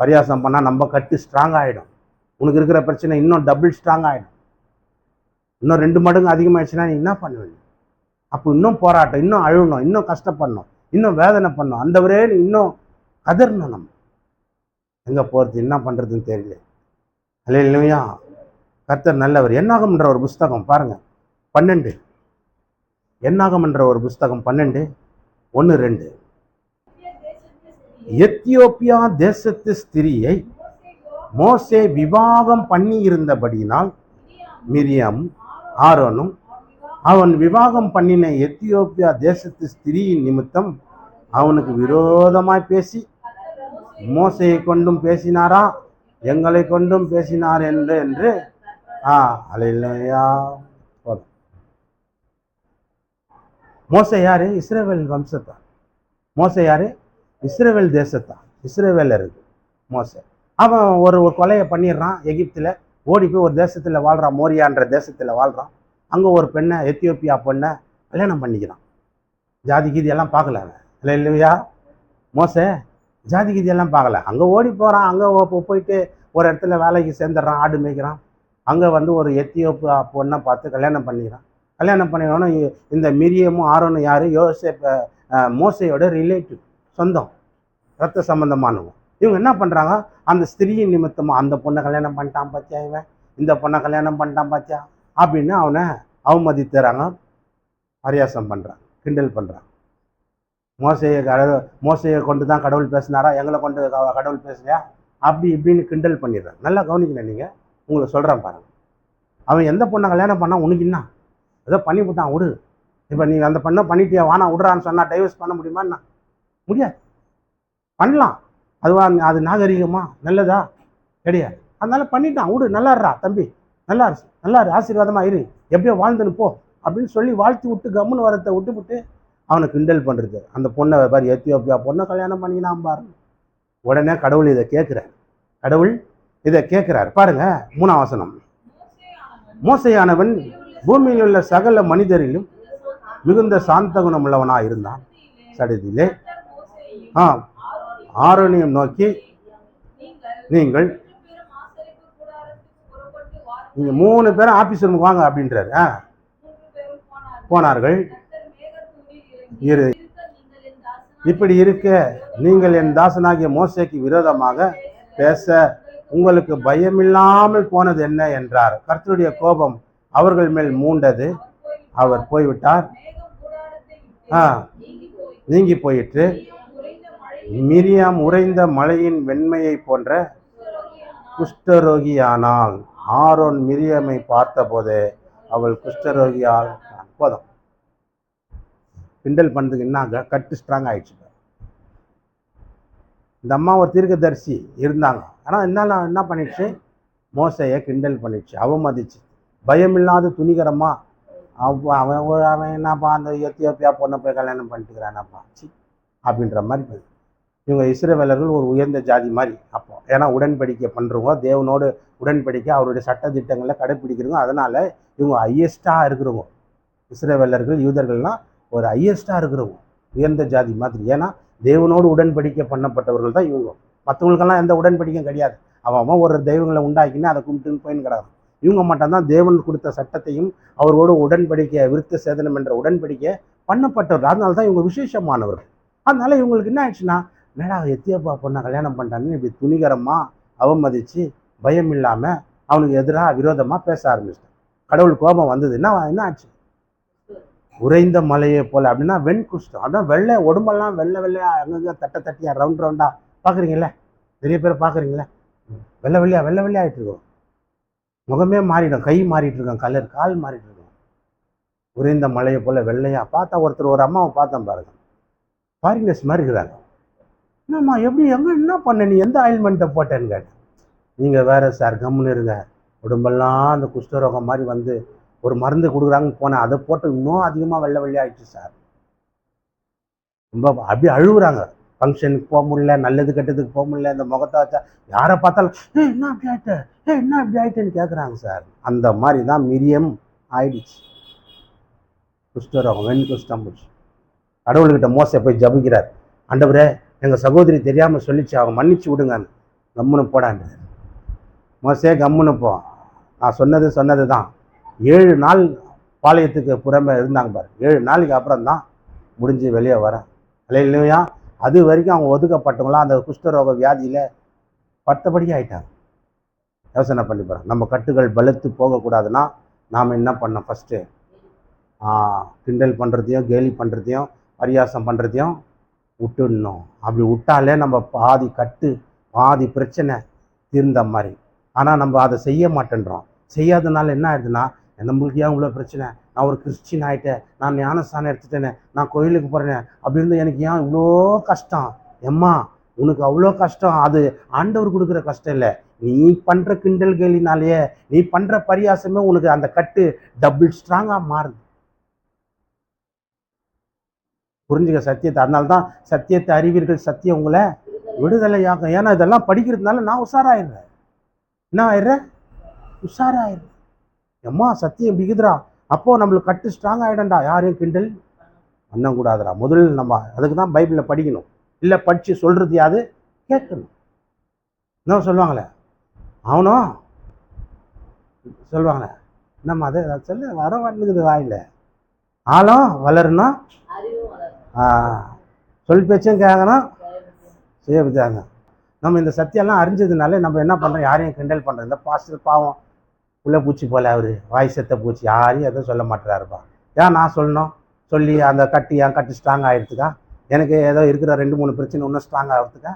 பரியாசம் பண்ணால் நம்ம கட்டு ஸ்ட்ராங் ஆகிடும் உனக்கு இருக்கிற பிரச்சனை இன்னும் டபுள் ஸ்ட்ராங் ஆகிடும் இன்னும் ரெண்டு மடங்கு அதிகமாகிடுச்சுன்னா நீ என்ன பண்ணுவீங்க அப்போ இன்னும் போராட்டம் இன்னும் அழுகணும் இன்னும் கஷ்டப்படணும் இன்னும் வேதனை பண்ணணும். அந்தவரே நீ இன்னும் கதறணும் நம்ம. எங்கே போகிறது என்ன பண்ணுறதுன்னு தெரியல. அல்ல இல்லையா கர்த்தர் நல்லவர். என்னாகம்ன்ற ஒரு புஸ்தகம் பாருங்கள் பன்னெண்டு. என்னாகம்ன்ற ஒரு புஸ்தகம் பன்னெண்டு ஒன்று ரெண்டு. எத்தியோப்பியா தேசத்து ஸ்திரியை மோசே விவாகம் பண்ணி இருந்தபடியினால் மிரியம் ஆரோனும் அவன் விவாகம் பண்ணின எத்தியோப்பியா தேசத்து ஸ்திரியின் நிமித்தம் அவனுக்கு விரோதமாய் பேசி மோசையை கொண்டும் பேசினாரா? எங்களை கொண்டும் பேசினார் என்று என்று ஆ அலையிலையா. போதும். மோசை யாரு? இஸ்ரேவேல் வம்சத்தார். மோசை யாரு? இஸ்ரேவேல் தேசத்தான் இஸ்ரேவேலருக்கு மோச. அவன் ஒரு ஒரு கொலையை பண்ணிடுறான் எகிப்தில். ஓடி போய் ஒரு தேசத்தில் வாழ்கிறான் மோரியான்ற தேசத்தில் வாழ்கிறான் அங்கே ஒரு பெண்ணை எத்தியோப்பியா பெண்ணை கல்யாணம் பண்ணிக்கிறான். ஜாதி கீதி எல்லாம் பார்க்கல அவன். இல்லை இல்லையா மோச ஜாதி கீதி எல்லாம் பார்க்கல. அங்கே ஓடி போகிறான் அங்கே போயிட்டு ஒரு இடத்துல வேலைக்கு சேர்ந்துடுறான் ஆடு மேய்க்கிறான். அங்கே வந்து ஒரு எத்தியோப்பியா பொண்ணை பார்த்து கல்யாணம் பண்ணிக்கிறான். கல்யாணம் பண்ணினோன்னே இந்த மிரியமும் ஆரோனும் யார்? யோசேப் மோசையோட ரிலேட்டிவ் சொந்தம். ரத்த சம்பந்தமானவங்க. இவங்க என்ன பண்ணுறாங்க அந்த ஸ்திரீயின் நிமித்தமாக அந்த பொண்ணை கல்யாணம் பண்ணிட்டான் பாத்தியா இவன்? இந்த பொண்ணை கல்யாணம் பண்ணிட்டான் பாத்தியா? அப்படின்னு அவனை அவமதித்துறாங்க பரியாசம் பண்ணுறான் கிண்டல் பண்ணுறான் மோசையை கடவுள் மோசையை கொண்டு தான் கடவுள் பேசினாரா? எங்களை கொண்டு கடவுள் பேசலையா? அப்படி இப்படின்னு கிண்டல் பண்ணிடுறான் நல்லா கவனிக்கல நீங்கள் உங்களுக்கு சொல்கிறேன் பாருங்க. அவன் எந்த பொண்ணை கல்யாணம் பண்ணால் உனக்கு என்ன? ஏதோ பண்ணி விட்டான் விடு. இப்போ நீங்கள் அந்த பொண்ணை பண்ணிட்டியா? வானா விடுறான்னு சொன்னால் டைவர்ஸ் பண்ண முடியுமா என்ன? முடியாது. பண்ணலாம். அதுவா அது நாகரிகமா? நல்லதா? கிடையாது அதனால பண்ணிட்டான். விடு நல்லாடுறா தம்பி. நல்லா இரு நல்லா இரு. இரு எப்படியோ வாழ்ந்துன்னு போ. அப்படின்னு சொல்லி வாழ்த்தி விட்டு கம்முன்னு வரத்தை விட்டு விட்டு அவனை கிண்டல் பண்ணுறது அந்த பொண்ணை பாரு எத்தியோப்பியா பொண்ணை கல்யாணம் பண்ணினான் பாரு. உடனே கடவுள் இதை கேட்குறார். கடவுள் இதை கேட்குறார். பாருங்க மூணாம் வசனம். மோசையானவன் பூமியில் உள்ள சகல மனிதரிலும் மிகுந்த சாந்த குணம் உள்ளவனாக இருந்தான் சடுதியிலே ஆ ஆரோனியம் நோக்கி நீங்கள் நீங்கள் மூணு பேரும் ஆஃபீஸ் ரூமுக்கு வாங்க அப்படின்றாரு. ஆ. போனார்கள். இரு. இப்படி இருக்க நீங்கள் என் தாசனாகிய மோசைக்கு விரோதமாக பேச உங்களுக்கு பயமில்லாமல் போனது என்ன என்றார். கர்த்தருடைய கோபம் அவர்கள் மேல் மூண்டது. அவர் போய்விட்டார். ஆ. நீங்கி போயிற்று. மிரியாம் உறைந்த மலையின் வெண்மையை போன்ற குஷ்டரோகியானால் ஆரோன் மிரியமை பார்த்தபோதே அவள் குஷ்டரோகியால் போதும் கிண்டல் பண்ணதுக்கு என்ன கட்டு ஸ்ட்ராங் ஆயிடுச்சு இந்த அம்மா ஒரு தீர்க்கதரிசி இருந்தாங்க. ஆனால் என்ன என்ன பண்ணிடுச்சு? மோசையை கிண்டல் பண்ணிடுச்சு அவமதிச்சு. பயமில்லாத துணிகரமா அவ- அவன் அவன் என்னப்பா அந்த எத்தியோப்பியா பொண்ணை போய் கல்யாணம் பண்ணிட்டுக்கிறானப்பா? சி அப்படின்ற மாதிரி இவங்க இஸ்ரவேலர்கள் ஒரு உயர்ந்த ஜாதி மாதிரி அப்போ. ஏன்னா உடன்படிக்கை பண்ணுறவங்க தேவனோடு உடன்படிக்கை அவருடைய சட்ட திட்டங்களை கடைப்பிடிக்கிறவங்க. அதனால் இவங்க ஹையஸ்டாக இருக்கிறவங்க. இஸ்ரவேலர்கள் யூதர்கள்லாம் ஒரு ஹையஸ்டாக இருக்கிறவங்க. உயர்ந்த ஜாதி மாதிரி. ஏன்னா தேவனோடு உடன்படிக்கை பண்ணப்பட்டவர்கள் தான் இவங்க. மற்றவங்களுக்கெல்லாம் எந்த உடன்படிக்கையும் கிடையாது. அவன் அவன் ஒரு தெய்வங்களை உண்டாக்கின்னு அதை கும்பிட்டுன்னு போயின்னு கிடக்கும் இவங்க மட்டும்தான் தேவன் கொடுத்த சட்டத்தையும் அவரோடு உடன்படிக்கை விருத்த சேதனம் என்ற உடன்படிக்கை பண்ணப்பட்டவர்கள். அதனால தான் இவங்க விசேஷமானவர்கள். அதனால இவங்களுக்கு என்ன ஆயிடுச்சுன்னா என்னடா எத்தியோப்பா பொண்ணை கல்யாணம் பண்ணிட்டான்னு இப்படி துணிகரமாக அவமதித்து பயம் இல்லாமல் அவனுக்கு எதிராக விரோதமாக பேச ஆரம்பிச்சிட்டான். கடவுள் கோபம் வந்தது. என்ன என்ன ஆச்சு? உறைந்த மலையை போல் அப்படின்னா வெண்குஷ்டம் அப்படின்னா வெள்ளை உடம்பெல்லாம் வெள்ளை வெள்ளையா அங்கங்கே தட்ட தட்டியா ரவுண்ட் ரவுண்டாக பார்க்குறீங்களே நிறைய பேர் பார்க்குறீங்களே வெள்ளை வெள்ளையா வெள்ளை வெள்ளையா ஆகிட்டு இருக்கும். முகமே மாறிடும். கை மாறிட்டுருக்கோம் கலர் கால் மாறிட்டுருக்கும் உறைந்த மலையை போல் வெள்ளையாக பார்த்தா ஒருத்தர் ஒரு அம்மாவை பார்த்தேன் பாருங்க. ஃபாரினர்ஸ் மாதிரி இருக்கிறாங்க என்னம்மா எப்படி எங்கே என்ன பண்ண? நீ எந்த ஆயில்மெண்ட்டை போட்டேன்னு கேட்டேன். நீங்கள் வேற சார் கம்முன்னு இருங்க. உடம்பெல்லாம் அந்த குஷ்டரோகம் மாதிரி வந்து ஒரு மருந்து கொடுக்குறாங்கன்னு போனேன். அதை போட்டு இன்னும் அதிகமாக வெள்ளை வெள்ளையாயிடுச்சு சார் ரொம்ப அப்படியே அழுகுறாங்க. ஃபங்க்ஷனுக்கு போக முடியல நல்லது கெட்டதுக்கு போக முடியல. இந்த முகத்தை வச்சா யாரை பார்த்தாலும் ஏ என்ன அப்படி ஆகிட்ட ஏ என்ன அப்படி ஆகிட்டேன்னு கேட்குறாங்க சார் அந்த மாதிரி தான் மிரியம் ஆயிடுச்சு. குஷ்டரோகம் வெண் குஷ்டம் பிடிச்சி கடவுள்கிட்ட மோசை போய் ஜபிக்கிறார். ஆண்டவரே எங்கள் சகோதரி தெரியாமல் சொல்லிச்சு அவங்க மன்னிச்சு விடுங்க கம்முன்னு போடான்றது மோசே கம்முன்னு போ. நான் சொன்னது சொன்னது தான். ஏழு நாள் பாளையத்துக்கு புறமே இருந்தாங்க பாரு. ஏழு நாளைக்கு அப்புறம் தான் முடிஞ்சு வெளியே வரேன் இல்லையா அது வரைக்கும் அவங்க ஒதுக்கப்பட்டவங்களாம் அந்த குஷ்டரோக வியாதியில் பட்டபடி ஆயிட்டாங்க. யோசனை பண்ணி போகிறோம் நம்ம கட்டுகள் பலத்து போகக்கூடாதுன்னா நாம் என்ன பண்ணோம் ஃபஸ்ட்டு கிண்டல் பண்ணுறதையும் கேலி பண்ணுறதையும் பரியாசம் பண்ணுறதையும் விட்டுடணும். அப்படி விட்டாலே நம்ம பாதி கட்டு பாதி பிரச்சனை தீர்ந்த மாதிரி. ஆனால் நம்ம அதை செய்ய மாட்டேன்றோம். செய்யாதனால என்ன ஆயிடுதுன்னா நம்மளுக்கு ஏன் இவ்வளோ பிரச்சனை? நான் ஒரு கிறிஸ்டின் ஆகிட்டேன் நான் ஞானஸ்தானம் எடுத்துட்டேனே. நான் கோயிலுக்கு போகிறேன் அப்படின்னு எனக்கு ஏன் இவ்வளோ கஷ்டம்? எம்மா உனக்கு அவ்வளோ கஷ்டம். அது ஆண்டவர் கொடுக்குற கஷ்டம் இல்லை. நீ பண்ணுற கிண்டல் கேலினாலேயே நீ பண்ணுற பரியாசமே உனக்கு அந்த கட்டு டபுள் ஸ்ட்ராங்காக மாறுது. புரிஞ்சுக்க சத்தியத்தை. அதனால தான் சத்தியத்தை அறிவீர்கள் சத்தியம் உங்களை விடுதலையாகும் ஏன்னா இதெல்லாம் படிக்கிறதுனால நான் உஷாராயிடுறேன். என்ன ஆயிடுறேன் உஷாராயிடுறேன். எம்மா சத்தியம் பிகுதுரா அப்போ நம்மளுக்கு கட்டு ஸ்ட்ராங் ஆகிடண்டா யாரையும் கிண்டல் பண்ணக்கூடாதுடா. முதல்ல நம்ம அதுக்கு தான் பைபிளில் படிக்கணும். இல்லை படித்து சொல்கிறது யாது? கேட்கணும். என்ன சொல்லுவாங்களே? அவனும் சொல்லுவாங்களே? நம்ம அதை? சொல்ல வர மாட்டேங்குது வாயில். ஆழம் வளரணும் சொல் பேச்சும் கேட்கணும். செய்யப்பட்டாங்க நம்ம இந்த சத்தியெல்லாம் அறிஞ்சதுனால நம்ம என்ன பண்ணுறோம் யாரையும் கிண்டல் பண்ணுறோம் இந்த பாஸ்டர் பாவம். உள்ளே பூச்சி போல அவர். வாய் செத்த பூச்சி. யாரையும் எதுவும் சொல்ல மாட்டேறாருப்பா. ஏன் நான் சொல்லணும். சொல்லி அந்த கட்டி என் கட்டி ஸ்ட்ராங் ஆகிடுதுக்கா எனக்கு ஏதோ இருக்கிற ரெண்டு மூணு பிரச்சனை இன்னும் ஸ்ட்ராங் ஆகிறதுக்கா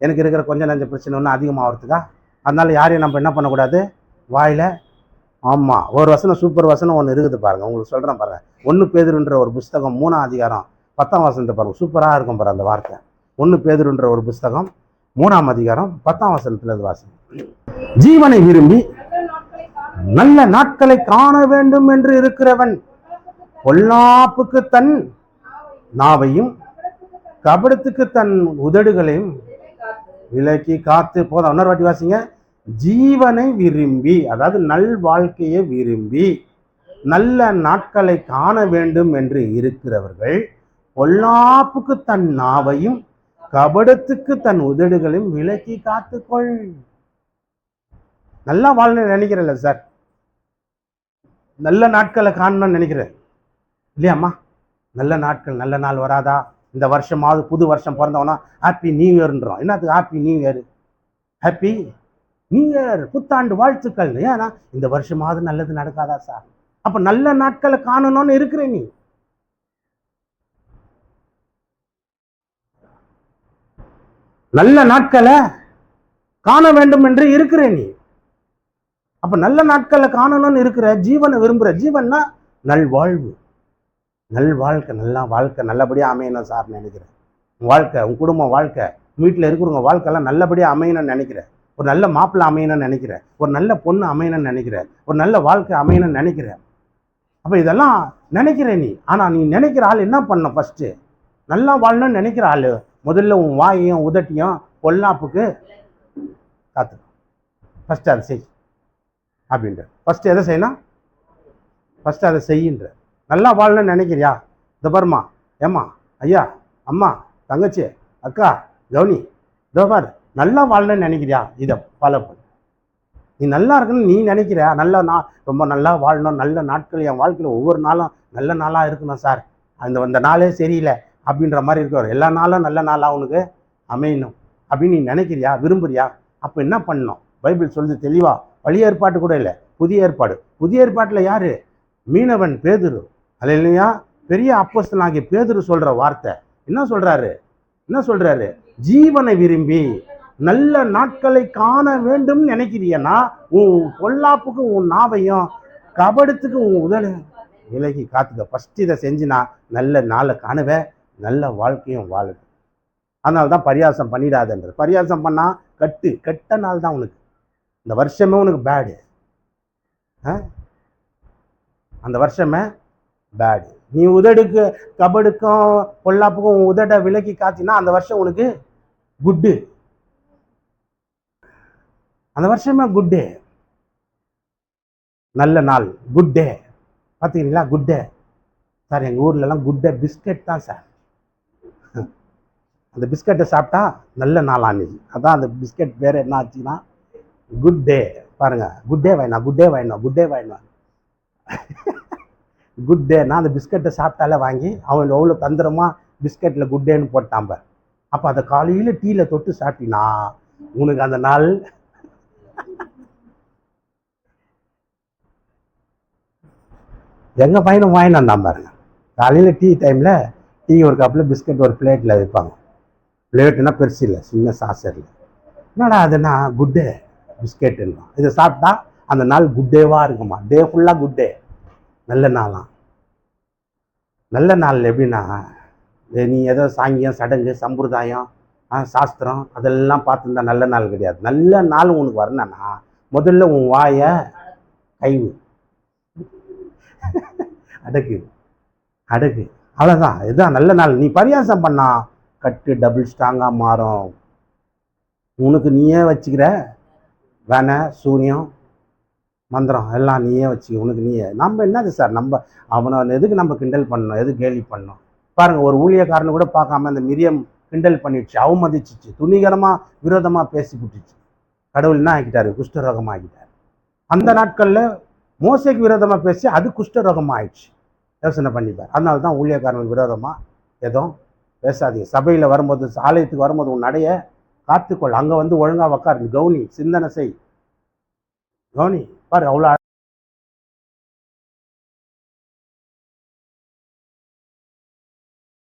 எனக்கு இருக்கிற கொஞ்சம் நஞ்ச பிரச்சனை இன்னும் அதிகமாகிறதுக்கா அதனால் யாரையும் நம்ம என்ன பண்ணக்கூடாது? வாயில் ஆமாம் ஒரு வசனம் சூப்பர் வசனம் ஒன்று இருக்குது பாருங்கள் உங்களுக்கு சொல்கிறேன் பாருங்கள் ஒன்று பேதுருன்ற ஒரு புஸ்தகம் மூணாம் அதிகாரம் பத்தாம் வசனத்தை பாருங்கள் சூப்பராக இருக்கும் பாரு அந்த வார்த்தை. ஒன்று பேதுருன்ற ஒரு புஸ்தகம். மூணாம் அதிகாரம் பத்தாம் வசனத்தில் அது வாசி ஜீவனை விரும்பி நல்ல நாட்களை காண வேண்டும் என்று இருக்கிறவன் பொல்லாப்புக்கு தன் நாவையும் கபடத்துக்கு தன் உதடுகளையும் விலக்கி காத்து போதும். இன்னொரு வாட்டி வாசிங்க. ஜீவனை விரும்பி அதாவது நல் வாழ்க்கையை விரும்பி நல்ல நாட்களை காண வேண்டும் என்று இருக்கிறவர்கள் பொல்லாப்புக்கு தன் நாவையும் கபடத்துக்கு தன் உதடுகளையும் விலக்கி காத்துக்கொள். நல்லா வாழணும்னு நினைக்கிறேன்ல சார் நல்ல நாட்களை காணணும்னு நினைக்கிறேன். இல்லையாம்மா நல்ல நாட்கள் நல்ல நாள் வராதா? இந்த வருஷமாவது புது வருஷம் பிறந்தவனா? ஹாப்பி நியூ இயர்ன்றோம் என்னத்துக்கு happy new year happy new year புத்தாண்டு வாழ்த்துக்கள் ஏன்னா இந்த வருஷமாவது நல்லது நடக்காதா சார் அப்போ நல்ல நாட்களை காணணும்னு இருக்கிற நீ. நல்ல நாட்களை காண வேண்டும் என்று இருக்கிற நீ. அப்ப நல்ல நாட்களை காணணும்னு இருக்கிற ஜீவனை விரும்புகிற ஜீவன்னா நல்வாழ்வு நல் வாழ்க்கை நல்லா வாழ்க்கை நல்லபடியாக அமையணும் சார் நினைக்கிறேன். உன் வாழ்க்கை உன் குடும்ப வாழ்க்கை வீட்டில் இருக்கிறவங்க வாழ்க்கைலாம் நல்லபடியாக அமையணும்னு நினைக்கிறேன். ஒரு நல்ல மாப்பிள்ளை அமையணும்னு நினைக்கிறேன். ஒரு நல்ல பொண்ணு அமையணும்னு நினைக்கிறேன். ஒரு நல்ல வாழ்க்கை அமையணும்னு நினைக்கிறேன். அப்போ இதெல்லாம் நினைக்கிற நீ. ஆனால் நீ நினைக்கிற ஆள் என்ன பண்ணணும் ஃபஸ்ட்டு நல்லா வாழணும்னு நினைக்கிற ஆள். முதல்ல உன் வாயையும் உதட்டியும் பொல்லாப்புக்கு காத்து ஃபஸ்ட்டு அதை செய். அப்படின்ற. ஃபஸ்ட்டு எதை செய்யணும் ஃபஸ்ட்டு அதை செய்யின்ற. நல்லா வாழணும்னு நினைக்கிறியா? இந்த ஏம்மா ஐயா அம்மா தங்கச்சி அக்கா கவுனி தோபார் நல்லா வாழணும்னு நினைக்கிறியா? இதை ஃபாலோ பண்ணு. நீ நல்லா இருக்கணும்னு நீ நினைக்கிற நல்லா நான் ரொம்ப நல்லா வாழணும் நல்ல நாட்கள் என் வாழ்க்கையில் ஒவ்வொரு நாளும் நல்ல நாளாக இருக்கணும் சார். அந்த அந்த நாளே சரியில்லை. அப்படின்ற மாதிரி இருக்கார். எல்லா நாளும் நல்ல நாளாக உனக்கு அமையணும் அப்படின்னு நீ நினைக்கிறியா? விரும்புறியா? அப்போ என்ன பண்ணணும்? பைபிள் சொல்லுது தெளிவா. பழைய ஏற்பாட்டு கூட இல்லை. புதிய ஏற்பாடு. புதிய ஏற்பாட்டில் யார்? மீனவன் பேதுரு. அது இல்லையா பெரிய அப்போஸ்தலாகிய பேதுரு சொல்கிற வார்த்தை. என்ன சொல்கிறாரு என்ன சொல்கிறாரு ஜீவனை விரும்பி நல்ல நாட்களை காண வேண்டும் நினைக்கிறியன்னா உன் பொல்லாப்புக்கு உன் நாவையும் கபடத்துக்கு உன் உதடு. விலகி காத்துக்க. ஃபஸ்ட் இதை செஞ்சுனா நல்ல நாளை காணுவேன் நல்ல வாழ்க்கையும் வாழுது. அதனால தான் பரியாசம் பண்ணிடாதன்ற பரியாசம் பண்ணால் கட்டு கெட்ட நாள் தான் உனக்கு. இந்த வருஷமே உனக்கு பேடு அந்த வருஷமே பேடு நீ உதடுக்கு கபடுக்கும் பொல்லாப்புக்கும் உதட விலக்கி காத்தினா அந்த வருஷம் உனக்கு குட்டு அந்த வருஷமே குட் டே நல்ல நாள் குட் டே பார்த்தீங்களா குட் டே சார் எங்கள் ஊர்லலாம் குட் டே பிஸ்கெட் தான் சார். அந்த பிஸ்கட்டை சாப்பிட்டா நல்ல நாள் அதான் அந்த பிஸ்கட் பேர் என்ன ஆச்சுன்னா குட் டே பாருங்கள் குட் டே வாங்கினா குட் டே வாயினா குட் டே வாயினா. குட் டேனா அந்த பிஸ்கட்டை சாப்பிட்டாலே வாங்கி அவன் எவ்வளோ தந்திரமாக பிஸ்கட்டில் குட் டேன்னு போட்டான் அப்போ அதை காலையில் டீயில் தொட்டு சாப்பிட்டினா உனக்கு அந்த நாள் எங்கள் பையனும் வாங்கினான் வந்தான் பாருங்க. காலையில் டீ டைமில் டீ ஒரு கப்பில் பிஸ்கட் ஒரு பிளேட்டில் வைப்பாங்க பிளேட்டுனா பெருசு இல்லை சின்ன சாசரில் என்னடா அதுனா குட்டே பிஸ்கெட்டுன்னா. இதை சாப்பிட்டா அந்த நாள் குட்டேவாக இருக்குமா? டே ஃபுல்லாக குட் டே நல்ல நாளாம் நல்ல நாள் எப்படின்னா நீ ஏதோ சாங்கியம் சடங்கு சம்பிரதாயம் சாஸ்திரம் அதெல்லாம் பார்த்துருந்தா நல்ல நாள் கிடையாது. நல்ல நாள் உனக்கு வரணும்னா முதல்ல உன் வாயை கைவு அடக்கு. அடக்கு. அவ்வளோதான் இதுதான் நல்ல நாள். நீ பரியாசம் பண்ணா கட்டு டபுள் ஸ்ட்ராங்காக மாறும். உனக்கு நீயே வச்சுக்கிற வெனை சூனியம் மந்திரம் எல்லாம் நீயே வச்சுக்க உனக்கு நீயே. நம்ம என்னது சார்? நம்ம அவனை எதுக்கு நம்ம கிண்டல் பண்ணணும்? எது கேலி பண்ணோம் பாருங்கள் ஒரு ஊழியக்காரனை கூட பார்க்காம அந்த மிரியம் கிண்டல் பண்ணிடுச்சு அவமதிச்சிச்சு துணிகரமாக விரோதமாக பேசி விட்டுச்சு கடவுள் என்ன ஆக்கிட்டாரு? குஷ்டரோகமாக ஆக்கிட்டாரு அந்த நாட்களில் மோசைக்கு விரோதமாக பேசி அது குஷ்டரோகமாக ஆயிடுச்சு யோசனை பண்ணிப்பார். அதனால தான் ஊழியக்காரனுக்கு விரோதமாக எதுவும் பேசாதீங்க. சபையில் வரும்போது ஆலயத்துக்கு வரும்போது உன் நடைய காத்துக்கொள். அங்கே வந்து ஒழுங்காக உக்கார். கவுனி சிந்தனை செய். கவுனி பாரு அவ்வளோ